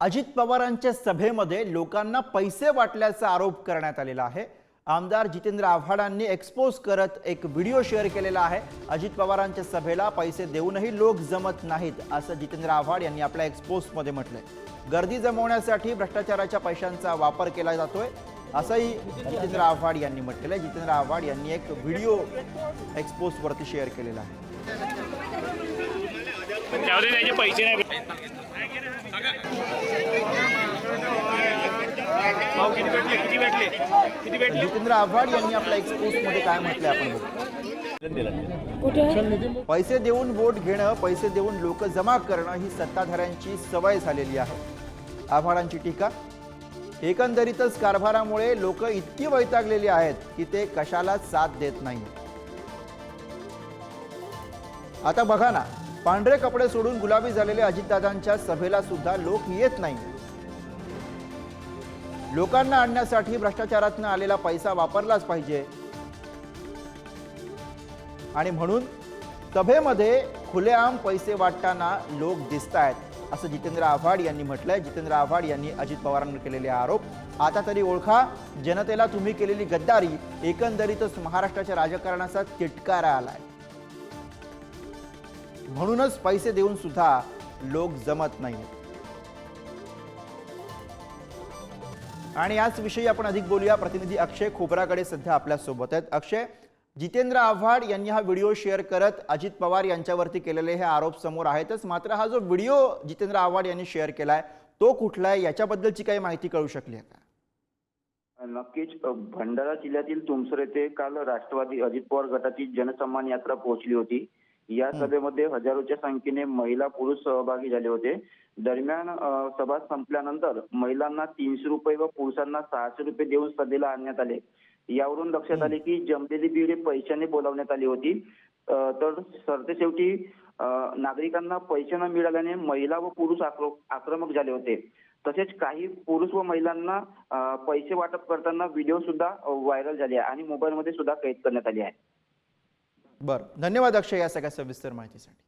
अजित पवारांच्या सभेमध्ये लोकांना पैसे वाटल्याचा आरोप करण्यात आलेला आहे. आमदार जितेंद्र आव्हाडांनी एक्सपोज करत एक व्हिडिओ शेअर केलेला आहे. अजित पवारांच्या सभेला पैसे देऊनही लोक जमत नाहीत असं जितेंद्र आव्हाड यांनी आपल्या एक्सपोजमध्ये म्हटलंय. गर्दी जमवण्यासाठी भ्रष्टाचाराच्या पैशांचा वापर केला जातोय असंही जितेंद्र आव्हाड यांनी म्हटलेलं आहे जितेंद्र आव्हाड यांनी एक व्हिडिओ एक्सपोजवरती शेअर केलेला आहे. पैसे नाही जितेंद्र आव्हाड यांनी आपल्या एक्सपोजमध्ये काय म्हटलंय आपण पैसे देऊन वोट घेणं पैसे देऊन लोक जमा करणं ही सत्ताधाऱ्यांची सवय झालेली आहे. आव्हाडांची टीका. एकंदरीतच कारभारामुळे लोक इतकी वैतागलेली आहेत की ते कशालाच साथ देत नाही आता बघा ना पांढरे कपडे सोडून गुलाबी झालेले अजितदादांच्या सभेला सुद्धा लोक येत नाही. लोकांना आणण्यासाठी भ्रष्टाचारातनं आलेला पैसा वापरलाच पाहिजे. आणि म्हणून सभेमध्ये खुलेआम पैसे वाटताना लोक दिसत आहेत असं जितेंद्र आव्हाड यांनी म्हटलंय. जितेंद्र आव्हाड यांनी अजित पवारांवर केलेले आरोप. आता तरी ओळखा जनतेला तुम्ही केलेली गद्दारी एकंदरीतच महाराष्ट्राच्या राजकारणाचा तिटकारा आलाय. म्हणूनच पैसे देऊन सुद्धा लोक जमत नाहीत. आणि याच विषयी आपण अधिक बोलूया. प्रतिनिधी अक्षय खोबराकडे सध्या आपल्यासोबत आहेत. अक्षय जितेंद्र आव्हाड यांनी हा व्हिडिओ शेअर करत अजित पवार यांच्यावरती केलेले हे आरोप समोर आहेतच. मात्र हा जो व्हिडिओ जितेंद्र आव्हाड यांनी शेअर केलाय तो कुठला आहे? याच्याबद्दलची काही माहिती कळू शकली आहे का? नक्कीच. भंडारा जिल्ह्यातील तुमसर येथे काल राष्ट्रवादी अजित पवार गटाची जनसन्मान यात्रा पोहोचली होती. या सभेमध्ये हजारोच्या संख्येने महिला पुरुष सहभागी झाले होते. दरम्यान सभा संपल्यानंतर महिलांना तीनशे रुपये व पुरुषांना सहाशे रुपये देऊन सभेला आणण्यात आले. यावरून लक्षात आले की जमलेली भीड पैशाने बोलावण्यात आली होती. तर सरतेशेवटी अ, नागरिकांना पैसे न मिळाल्याने महिला व पुरुष आक्रो- आक्रमक झाले होते. तसेच काही पुरुष व महिलांना पैसे वाटप करताना व्हिडिओ सुद्धा व्हायरल झाले आणि मोबाईलमध्ये सुद्धा कैद करण्यात आली आहे. बरं. धन्यवाद अक्षय या सगळ्या सविस्तर माहितीसाठी.